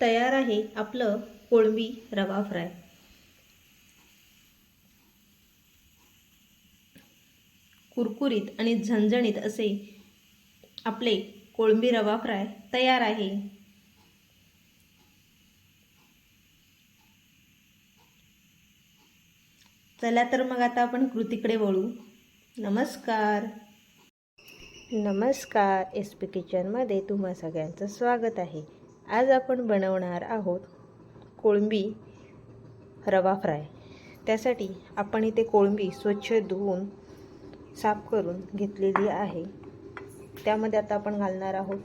तयार आहे आपलं कोळंबी रवा फ्राय. कुरकुरीत आणि झणझणीत असे आपले कोळंबी रवा फ्राय तयार आहे. चला तर मग आता आपण कृतीकडे वळू. नमस्कार. नमस्कार एस पी किचनमध्ये तुम्हा सगळ्यांचं स्वागत आहे. आज आपण बनवणार आहोत कोळंबी रवा फ्राय. त्यासाठी आपण इथे कोळंबी स्वच्छ धुवून साफ करून घेतलेली आहे. त्यामध्ये आता आपण घालणार आहोत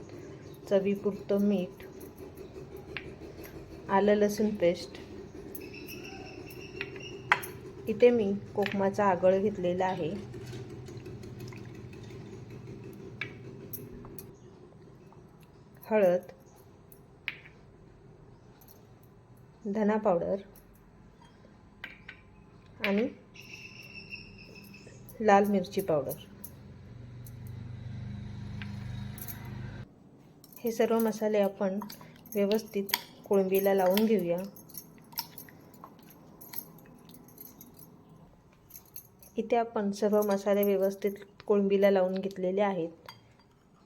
चवीपुरतं मीठ आलं लसूण पेस्ट. इथे मी कोकमाचा आगळ घेतलेला आहे. हळद धना पावडर आणि लाल मिरची पावडर. हे सर्व मसाले आपण व्यवस्थित कोळंबीला लावून घेऊया. इथे आपण सर्व मसाले व्यवस्थित कोळंबीला लावून घेतलेले आहेत.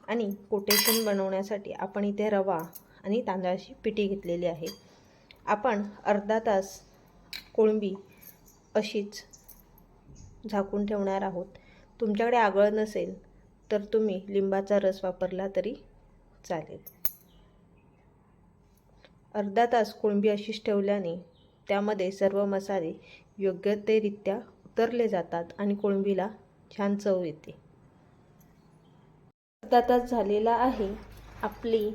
आणि कोटेशन बनवण्यासाठी आपण इथे रवा आणि तांदळाची पिठी घेतलेली आहे. आपण अर्धा तास कोळंबी अशीच झाकून ठेवणार आहोत. तुमच्याकडे आगळ नसेल तर तुम्ही लिंबाचा रस वापरला तरी चालेल. अर्धा तास कोळंबी अशीच ठेवल्याने त्यामध्ये सर्व मसाले योग्यतेरित्या उतरले जातात आणि कोळंबीला छान चव येते. अर्धा तास झालेला आहे. आपली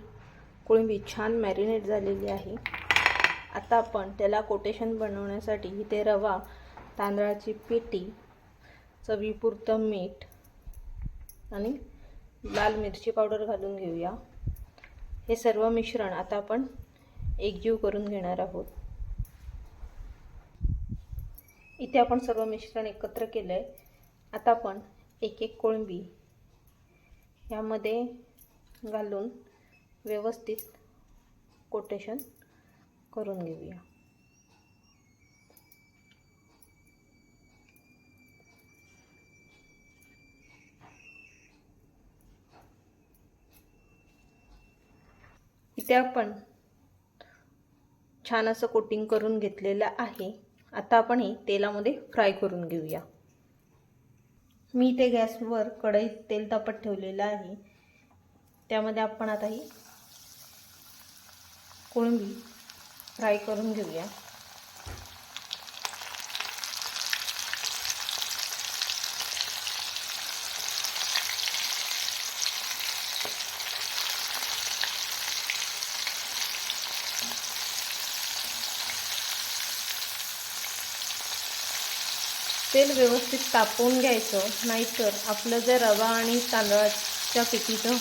कोळंबी छान मॅरिनेट झालेली आहे. आता आपण त्याला कोटेशन बनवण्यासाठी इथे रवा तांदळाची पिठी चवीपुरतं मीठ आणि लाल मिरची पावडर घालून घेऊया. हे सर्व मिश्रण आता आपण एकजीव करून घेणार आहोत. इथे आपण सर्व मिश्रण एकत्र केलं आहे आता आपण एक एक कोळंबी यामध्ये घालून व्यवस्थित कोटेशन करून घेऊया. इथे आपण छान असं कोटिंग करून घेतलेलं आहे. आता आपण हे तेलामध्ये फ्राय करून घेऊया. मी इथे गॅसवर कढईत तेल तापत ठेवलेलं आहे. त्यामध्ये आपण आता ही कोळंबी फ्राय करून घेऊया. तेल व्यवस्थित तापवून घ्यायचं नाहीतर आपलं जे रवा आणि तांदळाच्या पिठीचं